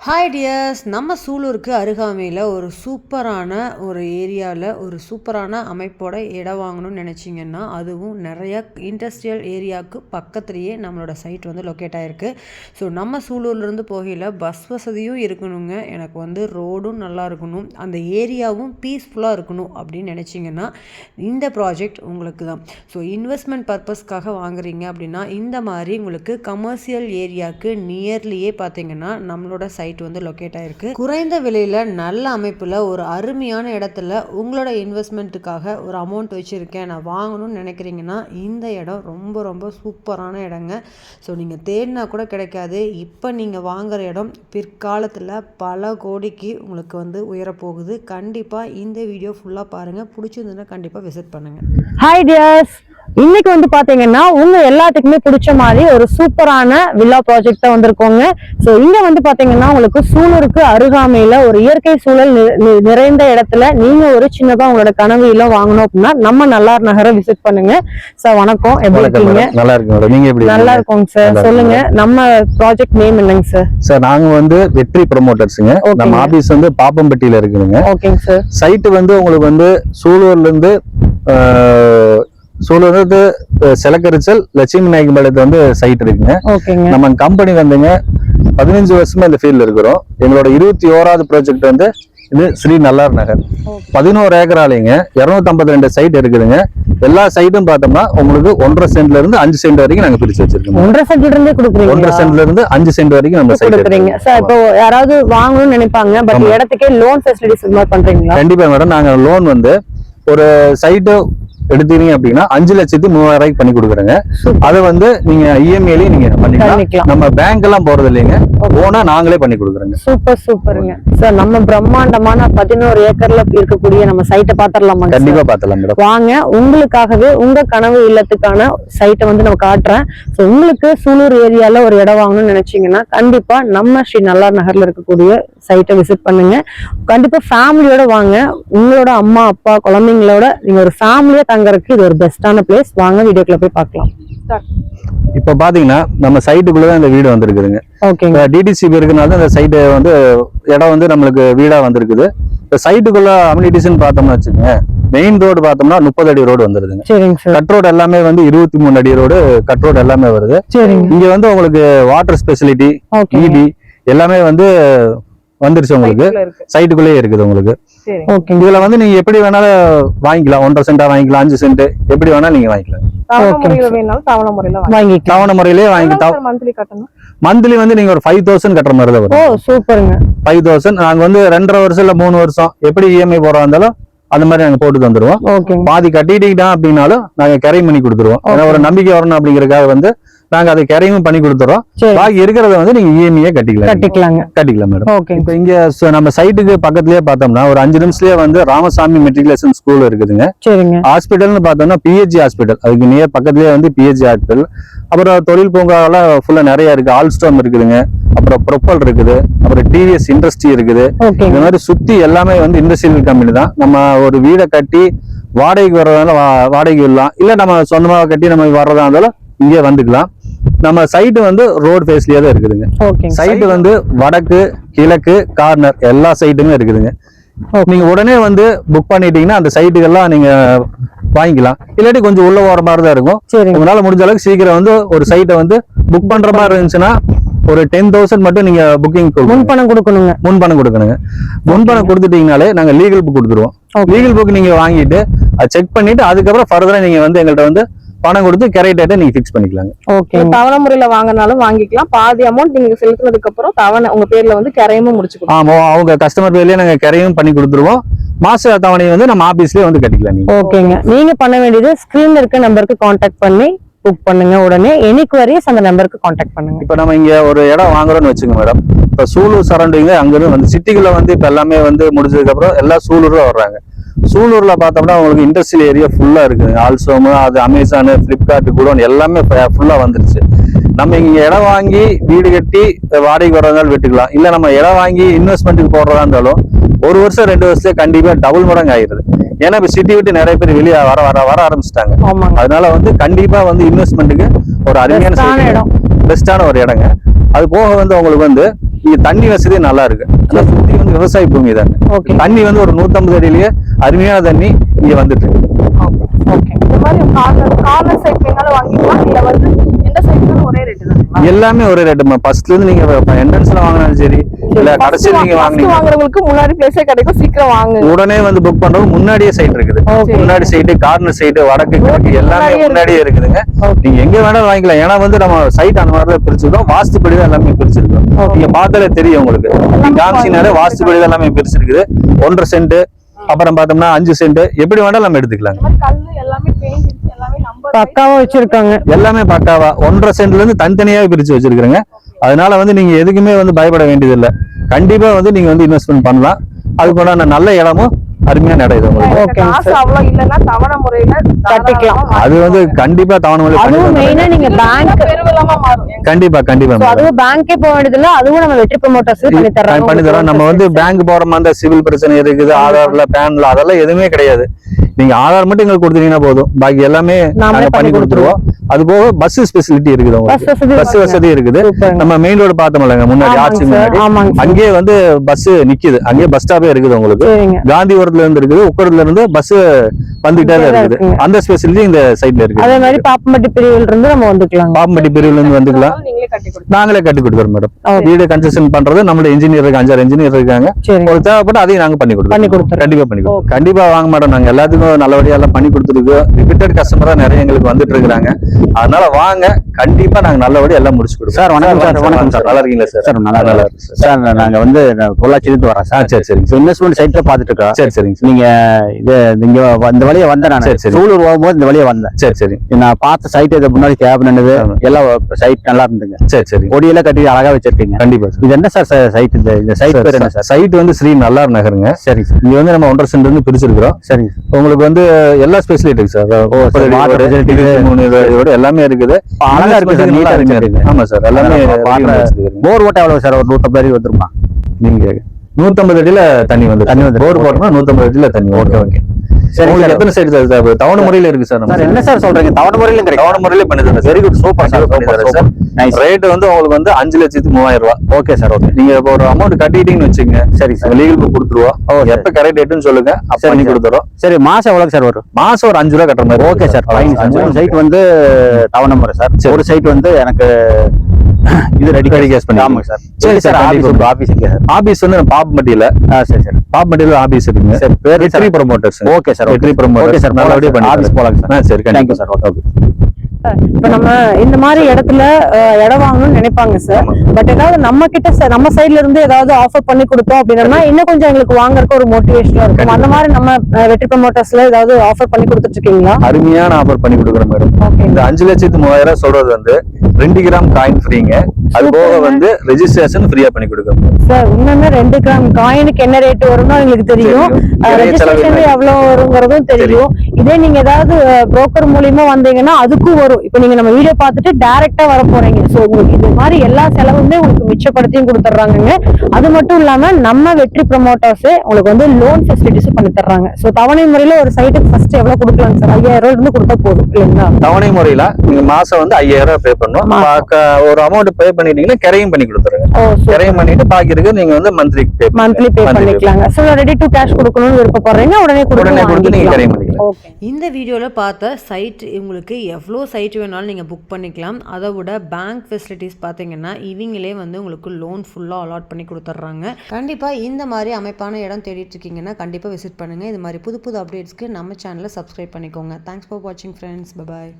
Hi tears நம்ம சூலூருக்கு அருகாமையில் ஒரு சூப்பரான ஒரு ஏரியாவில் ஒரு சூப்பரான அமைப்போட இடம் வாங்கணும்னு நினச்சிங்கன்னா அதுவும் நிறையா இண்டஸ்ட்ரியல் ஏரியாவுக்கு பக்கத்துலேயே நம்மளோட சைட் வந்து லொக்கேட் ஆகிருக்கு ஸோ நம்ம சூலூர்லேருந்து போகையில் பஸ் வசதியும் இருக்கணுங்க. எனக்கு வந்து ரோடும் நல்லா இருக்கணும். அந்த ஏரியாவும் பீஸ்ஃபுல்லாக இருக்கணும் அப்படின்னு நினச்சிங்கன்னா இந்த ப்ராஜெக்ட் உங்களுக்கு தான். ஸோ இன்வெஸ்ட்மெண்ட் பர்பஸ்க்காக வாங்குறீங்க அப்படின்னா இந்த மாதிரி உங்களுக்கு கமர்ஷியல் ஏரியாவுக்கு நியர்லியே பார்த்தீங்கன்னா நம்மளோட சைட் வந்து லொக்கேட் ஆயிருக்கு. குறைந்த விலையில் நல்ல அமைப்பில் ஒரு அருமையான இடத்துல உங்களோட இன்வெஸ்ட்மெண்ட்டுக்காக ஒரு அமௌண்ட் வச்சுருக்கேன். நான் வாங்கணும்னு நினைக்கிறீங்கன்னா இந்த இடம் ரொம்ப ரொம்ப சூப்பரான இடங்க. ஸோ நீங்கள் தேடினா கூட கிடைக்காது. இப்போ நீங்கள் வாங்குற இடம் பிற்காலத்தில் பல கோடிக்கு உங்களுக்கு வந்து உயரப்போகுது. கண்டிப்பாக இந்த வீடியோ ஃபுல்லாக பாருங்கள் பிடிச்சிருந்ததுன்னா கண்டிப்பாக விசிட் பண்ணுங்கள் ஹாய் டியர்ஸ் இன்னைக்கு வந்து பாத்தீங்கன்னா உங்க எல்லாத்துக்குமே பிடிச்ச மாதிரி ஒரு சூப்பரான வில்லா ப்ராஜெக்ட் வந்திருக்கோங்க. சோ இங்க வந்து பாத்தீங்கன்னா உங்களுக்கு சூழலுக்கு அருகாமையில ஒரு இயற்கை சூழல் நிறைந்த இடத்துல நீங்க ஒரு சின்னதா உங்களோட கனவு இல்லம் வாங்கணும் அப்படின்னா நம்ம நல்லார் நகரை விசிட் பண்ணுங்க. சார் வணக்கம். எப்படி இருக்கீங்க? நல்லா இருக்கு நீங்க எப்படி நல்லா இருக்கீங்க? சார் சொல்லுங்க. நம்ம ப்ராஜெக்ட் நேம் என்னங்க சார் சார் நாங்க வந்து வெற்றி ப்ரொமோட்டர்ஸுங்க. நம்ம ஆபீஸ் வந்து பாப்பம்பட்டியில இருக்குதுங்க. ஓகேங்க சார் சைட்டு வந்து உங்களுக்கு வந்து சூலூர்ல இருந்து இருந்து அஹ், செலக்கரிச்சல் லட்சுமி நாயக்கன் பாளையத்துல வந்து சைட் இருக்குங்க. நம்ம கம்பெனி வந்துங்க பதினஞ்சு வருஷமா இந்த ஃபீல்ட்ல இருக்கிறோம். எங்களோட இருபத்தி ஓராவது ப்ராஜெக்ட் வந்து இது ஸ்ரீ நல்லார் நகர். பதினோரு ஏக்கராலைங்க இருநூத்தி ரெண்டு சைட் இருக்குதுங்க. எல்லா சைட்டும் பார்த்தோம்னா உங்களுக்கு ஒன்றரை சென்ட்ல இருந்து அஞ்சு சென்ட் வரைக்கும் நாங்க பிரிச்சு வச்சிருக்கோம் ஒன்றரை சென்ட்ல இருந்தே ஒன்றரை கொடுக்குறீங்க சென்ட்ல இருந்து அஞ்சு சென்ட் வரைக்கும் நம்ம சைட் கொடுக்குறீங்க. சார் இப்போ யாராவது வாங்கணும்னு நினைப்பாங்க பட். இடத்துக்கே லோன் ஃபெசிலிட்டிஸ் பண்றீங்களா? கண்டிப்பா மேடம் நாங்க லோன் வந்து ஒரு சைட்டு எடுத்தீங்க அப்படின்னா அஞ்சு லட்சத்தி மூவாயிரம் ரூபாய்க்கு பண்ணி கொடுக்குறோங்க. அது வந்து நீங்க இஎம்ஐலயும் நீங்க பண்ணிக்கலாம். நம்ம பேங்க் எல்லாம் போறது இல்லைங்க ஓனா நாங்களே பண்ணி கொடுக்குறோங்க. சூப்பர் சூப்பருங்க. சார் நம்ம பிரம்மாண்டமான பதினோரு ஏக்கர்ல இருக்கக்கூடிய நம்ம சைட்டை பாத்திரலாமா கண்டிப்பா பாத்தலாம் மேடம் வாங்க உங்களுக்காகவே உங்க கனவு இல்லத்துக்கான சைட்டை வந்து நம்ம காட்டுறேன். உங்களுக்கு சூலூர் ஏரியால ஒரு இடம் வாங்கணும்னு நினைச்சீங்கன்னா கண்டிப்பா நம்ம ஸ்ரீ நல்லார் நகர்ல இருக்கக்கூடிய சைட்டை விசிட் பண்ணுங்க. கண்டிப்பா ஃபேமிலியோட வாங்க. உங்களோட அம்மா அப்பா குழந்தைங்களோட நீங்க ஒரு ஃபேமிலியா தங்கறதுக்கு இது ஒரு பெஸ்டான பிளேஸ் வாங்க வீடியோக்குள்ள போய் பார்க்கலாம். இப்ப பாத்தீங்கன்னா நம்ம சைட்டுக்குள்ளதான் இந்த வீடு வந்திருக்குதுங்க. ஓகேங்க. டிடிசிபி இருக்கனால இந்த சைட்டு வந்து இடம் வந்து நம்மளுக்கு வீடா வந்திருக்குது. இந்த சைட்டுக்குள்ள அம்யூனிட்டிஸ்ன்னு பார்த்தோம்னா வச்சுக்கோங்க. மெயின் ரோடு பார்த்தோம்னா முப்பது அடி ரோடு வந்துருதுங்க. கட் ரோடு எல்லாமே வந்து இருபத்தி மூணு அடி ரோடு கட் ரோடு எல்லாமே வருது. சரிங்க. இங்க வந்து உங்களுக்கு வாட்டர் ஸ்பெசிலிட்டி இபி எல்லாமே வந்து வந்துருச்சு உங்களுக்கு. சைட்டுக்குள்ளேயே இருக்குது உங்களுக்கு. ஓகேங்க இதுல வந்து நீங்க எப்படி வேணாலும் வாங்கிக்கலாம். ஒன்றரை சென்டா வாங்கிக்கலாம் அஞ்சு சென்ட் எப்படி வேணாலும் நீங்க வாங்கிக்கலாம். தவணை. முறையில வாங்கி மந்த்லி கட்டணும்? மந்த்லி வந்து நீங்க ஒரு ஃபைவ் தௌசண்ட் கட்டுற மாதிரி தான் ஓ வரும் சூப்பருங்க. ஃபைவ் தௌசண்ட் நாங்க வந்து ரெண்டரை வருஷம் இல்ல மூணு வருஷம். எப்படி இஎம்ஐ போறதா இருந்தாலும் அந்த மாதிரி நாங்க போட்டு தந்துருவோம். பாதி கட்டிட்டீங்கன்னா அப்படின்னாலும் நாங்க கரையும் பண்ணி கொடுத்துருவோம். ஒரு நம்பிக்கை வரணும் அப்படிங்கறதுக்காக வந்து நாங்க அதை கரையும் பண்ணி கொடுத்துறோம். பாக்கி இருக்கிறத வந்து நீங்க இஎம்ஐயே கட்டிக்கலாம். கட்டிக்கலாங்க. கட்டிக்கலாம் மேடம் ஓகேங்க இப்போ இங்க நம்ம சைட்டுக்கு பக்கத்துலயே பார்த்தோம்னா ஒரு அஞ்சு நிமிஷத்துலயே வந்து ராமசாமி மெட்ரிகுலேஷன் ஸ்கூல் இருக்குதுங்க. சரிங்க. ஹாஸ்பிட்டல்னு பார்த்தோம்னா பிஹெச்சி ஹாஸ்பிட்டல் அதுக்கு நியர் பக்கத்துலயே வந்து பிஹெச்சி ஹாஸ்பிட்டல் அப்புறம் தொழில் பூங்காவெல்லாம் ஃபுல்லா நிறைய இருக்கு. ஆல்ஸ்டோம் இருக்குதுங்க. அப்புறம் ப்ரொப்பல் இருக்குது. அப்புறம் டிவிஎஸ் இண்டஸ்ட்ரி இருக்குது. இந்த மாதிரி சுத்தி எல்லாமே வந்து இண்டஸ்ட்ரியல் கம்பெனி தான். நம்ம ஒரு வீடை கட்டி வாடகைக்கு வர்றதால வாடகைக்கு விடலாம். இல்ல நம்ம சொந்தமா கட்டி நம்ம வர்றதா இருந்தாலும் இங்கே வந்துக்கலாம். நம்ம சைட்டு வந்து ரோடு ஃபேஸ்லயே தான் இருக்குதுங்க. சைட்டு வந்து வடக்கு கிழக்கு கார்னர் எல்லா சைட்டுமே இருக்குதுங்க. நீங்க உடனே வந்து புக் பண்ணிட்டீங்கன்னா அந்த சைட்டுக்கெல்லாம் நீங்க வாங்கிக்கலாம். இல்லாட்டி கொஞ்சம் உள்ள போற மாதிரி தான் இருக்கும். உங்களால முடிஞ்ச அளவுக்கு சீக்கிரம் வந்து ஒரு சைட்டை வந்து புக் பண்ற மாதிரி இருந்துச்சுன்னா ஒரு டென் தௌசண்ட் மட்டும் நீங்க புக்கிங் முன்பணம் கொடுக்கணுங்க. முன்பணம் கொடுக்கணுங்க. முன்பணம் கொடுத்துட்டீங்கனாலே நாங்க லீகல் புக் கொடுத்துருவோம். லீகல் புக் நீங்க வாங்கிட்டு அதை செக் பண்ணிட்டு அதுக்கப்புறம் ஃபர்தரா நீங்க வந்து எங்கள்கிட்ட வந்து பணம் கொடுத்து கிரைட் டேட்டை நீங்க ஃபிக்ஸ் பண்ணிக்கலாங்க. ஓகேங்க தவணை முறையில வாங்கினாலும் வாங்கிக்கலாம். பாதி அமௌண்ட் நீங்க செலுத்துனதுக்கு அப்புறம் தவணை உங்க பேர்ல வந்து கரையமும் முடிச்சு கொடுக்கும் ஆமா அவங்க கஸ்டமர் பேர்லயே நாங்க கிரையும் பண்ணி கொடுத்துருவோம். மாச தவணையை வந்து நம்ம ஆபீஸ்லயே வந்து கட்டிக்கலாம் நீங்க. ஓகேங்க நீங்க பண்ண வேண்டியது ஸ்கிரீன்ல இருக்க நம்பருக்கு காண்டாக்ட் பண்ணி புக் பண்ணுங்க. உடனே எனி queries அந்த நம்பருக்கு காண்டாக்ட் பண்ணுங்க. இப்ப நம்ம இங்க ஒரு இடம் வாங்குறோம்னு வச்சுங்க மேடம் இப்ப சூலூர் சரௌண்டிங்ல அங்கிருந்து வந்து சிட்டிக்குள்ள வந்து இப்ப எல்லாமே வந்து முடிஞ்சதுக்கு அப்புறம் எல்லாம் சூலூர்ல வர்றாங்க. சூலூர்ல பார்த்தோம்னா உங்களுக்கு இண்டஸ்ட்ரியல் ஏரியா ஃபுல்லா இருக்குது ஆல்சோமு அது அமேசானு பிளிப்கார்ட் கூட எல்லாமே ஃபுல்லா வந்துருச்சு. நம்ம இங்க இடம் வாங்கி வீடு கட்டி வாடகைக்கு வர்றதாலும் வெட்டுக்கலாம். இல்ல நம்ம இடம் வாங்கி இன்வெஸ்ட்மெண்ட்டுக்கு போடுறதா இருந்தாலும் ஒரு வருஷம் ரெண்டு வருஷத்துல கண்டிப்பா டபுள் மடங்கு ஆயிருது ஏன்னா இப்ப சிட்டி விட்டு நிறைய பேர் வெளியே வர வர வர ஆரம்பிச்சிட்டாங்க. அதனால வந்து கண்டிப்பா வந்து இன்வெஸ்ட்மெண்ட்டுக்கு ஒரு அருமையான. இடம். பெஸ்டான ஒரு இடங்க. அது போக வந்து உங்களுக்கு வந்து இங்க தண்ணி வசதி நல்லா இருக்கு ஆனா சுத்தி வந்து விவசாய பூமி தாங்க தண்ணி வந்து ஒரு நூத்தம்பது அடியிலேயே அருமையான தண்ணி இங்க வந்துட்டு இருக்கு. சைட்னாலும் ஒரே ரேட்டு எல்லாமே ஒரே ரேட்டு ஃபர்ஸ்ட்ல இருந்து நீங்க என்ட்ரன்ஸ்ல வாங்கினாலும் சரி இல்ல கடைசியில் நீங்க வாங்குனீங்க. வாங்குறவங்களுக்கு முன்னாடி பிளேஸே கிடைக்கும் சீக்கிரம் உடனே வந்து புக் பண்றது முன்னாடியே சைட் இருக்குது. முன்னாடி சைடு கார்னர் சைடு வடக்கு கிழக்கு எல்லாமே முன்னாடியே இருக்குதுங்க. நீங்க எங்க வேணாலும் வாங்கிக்கலாம். ஏன்னா வந்து நம்ம சைட் அந்த மாதிரி தான் பிரிச்சிருக்கோம். வாஸ்துப்படி தான் எல்லாமே பிரிச்சிருக்கோம். நீங்க பார்த்தாலே தெரியும் உங்களுக்கு. காமிச்சினாலே வாஸ்துப்படி தான் எல்லாமே பிரிச்சிருக்குது. ஒன்றரை சென்ட் அப்புறம் பார்த்தோம்னா அஞ்சு சென்ட் எப்படி வேணாலும் நம்ம எடுத்துக்கலாங்க இந்த மாதிரி கல்லு எல்லாமே பெயிண்ட் எல்லாமே நம்பர் பக்காவா வச்சிருக்காங்க. எல்லாமே பக்காவா. ஒன்றரை சென்ட்ல இருந்து தனித்தனியாவே பிரிச்சு வச்சிருக்கிறேங்க. அதனால வந்து நீங்க எதுக்குமே வந்து பயப்பட வேண்டியதில்லை. கண்டிப்பா வந்து நீங்க வந்து இன்வெஸ்ட்மெண்ட் பண்ணலாம். அதுக்குண்டான நல்ல இடமும் அருமையான இடம் இது உங்களுக்கு. காசு அவ்வளவு இல்லைன்னா தவணை முறையில கட்டிக்கலாம். அது வந்து கண்டிப்பா தவணை முறையில அதுவும். மெயினா நீங்க பேங்க் மாறும். எங்க கண்டிப்பா கண்டிப்பா. அதுவும் பேங்கே போக வேண்டியதில்ல அதுவும் நம்ம வெற்றி ப்ரமோட்டர்ஸ் பண்ணி தர்றாங்க பண்ணி தரோம் நம்ம வந்து பேங்க் போற மாதிரி இருந்தா சிவில் பிரச்சனை இருக்குது ஆதார்ல பேன்ல அதெல்லாம் எதுவுமே கிடையாது. நீங்க ஆதார் மட்டும் எங்களுக்கு கொடுத்தீங்கன்னா போதும். பாக்கி எல்லாமே நாங்க பண்ணி கொடுத்துருவோம். அது போக பஸ் ஃபெசிலிட்டி இருக்குது பஸ் வசதி இருக்குது. நம்ம மெயின் ரோடு பார்த்தோம்லங்க முன்னாடி ஆட்சி முன்னாடி. அங்கேயே வந்து பஸ் நிக்குது. அங்கேயே பஸ் ஸ்டாப்பே இருக்குது உங்களுக்கு. சரிங்க. காந்திபுரத்துல இருந்து இருக்குது. உக்கடத்துல இருந்து பஸ் வந்துகிட்டே இருக்குது. அந்த ஸ்பெசிலிட்டி இந்த சைட்ல இருக்கு அதே மாதிரி பாப்பம்பட்டி பிரிவில் இருந்து நம்ம வந்துக்கலாம் பாம்பட்டி பிரிவுல இருந்து வந்துக்கலாம். நீங்களே கட்டி கொடுக்குறோம் மேடம். வீடு கன்ஸ்ட்ரக்ஷன் பண்றது நம்மளோட இன்ஜினியர் இருக்கு அஞ்சாறு இன்ஜினியர் இருக்காங்க. ஒரு தேவைப்பட்டு அதையும் நாங்க பண்ணி கொடுப்போம் பண்ணி. கண்டிப்பா பண்ணி கொடுப்போம் கண்டிப்பா வாங்க மாட்டோம் நாங்க எல்லாத்துக்கும் நல்லபடியா எல்லாம் பண்ணி கொடுத்துருக்கோம். ரிப்பீட்டட் கஸ்டமரா நிறைய எங்களுக்கு வந்துட்டு இருக்காங்க அதனால வாங்க. கண்டிப்பா நாங்க நல்லபடியா எல்லாம் முடிச்சு கொடுப்போம். சார், வணக்கம் சார், வணக்கம் சார். நல்லா இருக்கீங்களா சார்? சார் நல்லா நல்லா இருக்கு சார் நாங்க வந்து பொள்ளாச்சியிலிருந்து வரேன் ஆ சார் சரி. சார் இன்வெஸ்ட்மெண்ட் சைட்ல பாத்துட்டு இருக்கோம். சரி. சரிங்க சார். நீங்க இது இங்க வ- இந்த வழியா வந்தேன் நான். சரி, சரி. சூலூர் போகும்போது இந்த வழியா வந்தேன். சரி சரி. நான் பார்த்த சைட் இது முன்னாடி நின்னுது. ஆமா. எல்லாம் சைட் நல்லா இருந்துங்க சரி சரி. கொடியெல்லாம் கட்டி அழகா வச்சிருக்கீங்க. கண்டிப்பா சார். இது என்ன சார் சைட் இந்த இந்த சைட் பேர் என்ன சார்? சைட் வந்து ஸ்ரீ நல்லார் நகருங்க. சரிங்க சார். இங்க வந்து நம்ம ஒன்றரை சென்ட் இருந்து பிரிச்சிருக்கிறோம். சரிங்க உங்களுக்கு வந்து எல்லா ஸ்பெசிலிட்டி இருக்கு சார். சரி, இருக்கு. இதோட எல்லாமே இருக்குது. அழகா இருக்கு சார். நீட்டா வச்சிருக்கீங்க ஆமா சார். எல்லாமே. போர் ஓட்ட எவ்வளவு சார்? ஒரு நூத்தம்பது அடி வந்துருமா? நீங்க நூத்தம்பது அடியில தண்ணி வந்து தண்ணி வந்துரும். போர் போட்டோம்னா நூத்தம்பது அடியில தண்ணி ஓகே ஓகே சரி உங்களுக்கு எத்தனை சைடு சார் தவணை முறையில இருக்கு சார் சார் என்ன சார் சொல்றீங்க? தவணை முறையிலும் கிடைக்கும். தவணை முறையில பண்ணி தரேன் வெரி குட் சூப்பர் சார் பண்ணி தரேன் சார் ரேட் வந்து உங்களுக்கு வந்து அஞ்சு லட்சத்து மூவாயிரம் ரூபாய். ஓகே சார் ஓகே நீங்க இப்போ ஒரு அமௌண்ட் கட்டிட்டீங்கன்னு வச்சுங்க சரி சார் லீகல் புக் கொடுத்துருவோம். எப்ப கரெக்ட் டேட்னு சொல்லுங்க. அப்ப பண்ணி. கொடுத்துறோம். சரி மாசம் எவ்வளவு சார் வரும்? மாசம் ஒரு அஞ்சு ரூபா கட்டுற மாதிரி okay sir fine sir site வந்து தவணை முறை சரி. ஒரு சைட் வந்து எனக்கு இது ரெடி Ready cash பண்ணி ஆமாங்க சார். சரி சரி சார் கண்டிப்பா. ஆபீஸ் ஆபீஸ் இங்கே சார் ஆபீஸ் வந்து பாப்மட்டியில ஆ சரி சார். பாப்மட்டியில ஆபீஸ் இருக்குங்க. சரி பேர் Vetri promoters okay sir Vetri okay promoters sir. நல்லபடியா பண்ணி ஆபீஸ் போலாங்க சார். சரி தேங்க்யூ சார். ஓகே. இப்ப நம்ம இந்த மாதிரி இடத்துல இடம் வாங்கணும்னு நினைப்பாங்க சார் பட் ஏதாவது நம்ம கிட்ட நம்ம சைடுல இருந்து ஏதாவது ஆஃபர் பண்ணி கொடுத்தோம் அப்படின்னா இன்னும் கொஞ்சம் எங்களுக்கு வாங்குறதுக்கு ஒரு மோட்டிவேஷனா இருக்கும். அந்த மாதிரி நம்ம வெற்றி ப்ரமோட்டர்ஸ்ல ஏதாவது ஆஃபர் பண்ணி கொடுத்துட்டு இருக்கீங்களா அருமையான ஆஃபர் பண்ணி கொடுக்குறோம் மேடம் இந்த அஞ்சு லட்சத்து மூவாயிரம் சொல்றது வந்து ரெண்டு கிராம் காயின் ஃப்ரீங்க அது போக வந்து ரெஜிஸ்ட்ரேஷன் ஃப்ரீயா பண்ணி கொடுக்குறோம் சார் இன்னுமே ரெண்டு கிராம் காயினுக்கு என்ன ரேட் வரும்னு எங்களுக்கு தெரியும். ரெஜிஸ்ட்ரேஷன் எவ்வளவு வருங்கிறதும் தெரியும். இதே நீங்க ஏதாவது புரோக்கர் மூலியமா வந்தீங்கன்னா அதுக்கும் வரும். இப்போ நீங்க நம்ம வீடியோ பார்த்துட்டு டைரக்டா வர போறீங்க. சோ உங்களுக்கு இது மாதிரி எல்லா செலவுமே உங்களுக்கு மிச்சப்படுத்தியும் கொடுத்துட்றாங்க அது மட்டும் இல்லாம நம்ம வெற்றி ப்ரமோட்டர்ஸே உங்களுக்கு வந்து லோன் ஃபெசிலிட்டிஸும் பண்ணி தர்றாங்க. சோ தவணை முறையில ஒரு சைட்டுக்கு ஃபர்ஸ்ட் எவ்வளவு கொடுக்கலாம் சார் ஐயாயிரம் ரூபாய் இருந்து கொடுத்தா போதும் இல்லைங்களா? தவணை முறையில நீங்க மாசம் வந்து ஐயாயிரம் ரூபாய் பே. பாக்க- ஒரு அமௌண்ட் பே பண்ணிட்டீங்கன்னா கிரையும் பண்ணி கொடுத்துருங்க. கிரையும் பண்ணிட்டு பாக்கி இருக்கு நீங்க வந்து மந்த்லி பே மந்த்லி பே பண்ணிக்கலாங்க. சோ ரெடி டு கேஷ் கொடுக்கணும்னு விருப்பப்படுறீங்க உடனே உடனே கொடுத்து நீங்க கிரையும் பண்ணிக்கலாம். ஓகே இந்த வீடியோவில் பார்த்த சைட் உங்களுக்கு எவ்வளோ சைட் வேணாலும் நீங்கள் புக் பண்ணிக்கலாம். அதை விட பேங்க் ஃபெசிலிட்டிஸ் பார்த்தீங்கன்னா இவங்களே வந்து உங்களுக்கு லோன் ஃபுல்லாக அலாட் பண்ணி கொடுத்துட்றாங்க. கண்டிப்பாக இந்த மாதிரி அமைப்பான இடம் தேடிட்டு இருக்கீங்கன்னா கண்டிப்பாக விசிட் பண்ணுங்கள் இது மாதிரி புது புது அப்டேட்ஸ்க்கு நம்ம சேனலை சப்ஸ்கிரைப் பண்ணிக்கோங்க. தேங்க்ஸ் ஃபார் வாட்சிங் ஃப்ரெண்ட்ஸ் பபாய்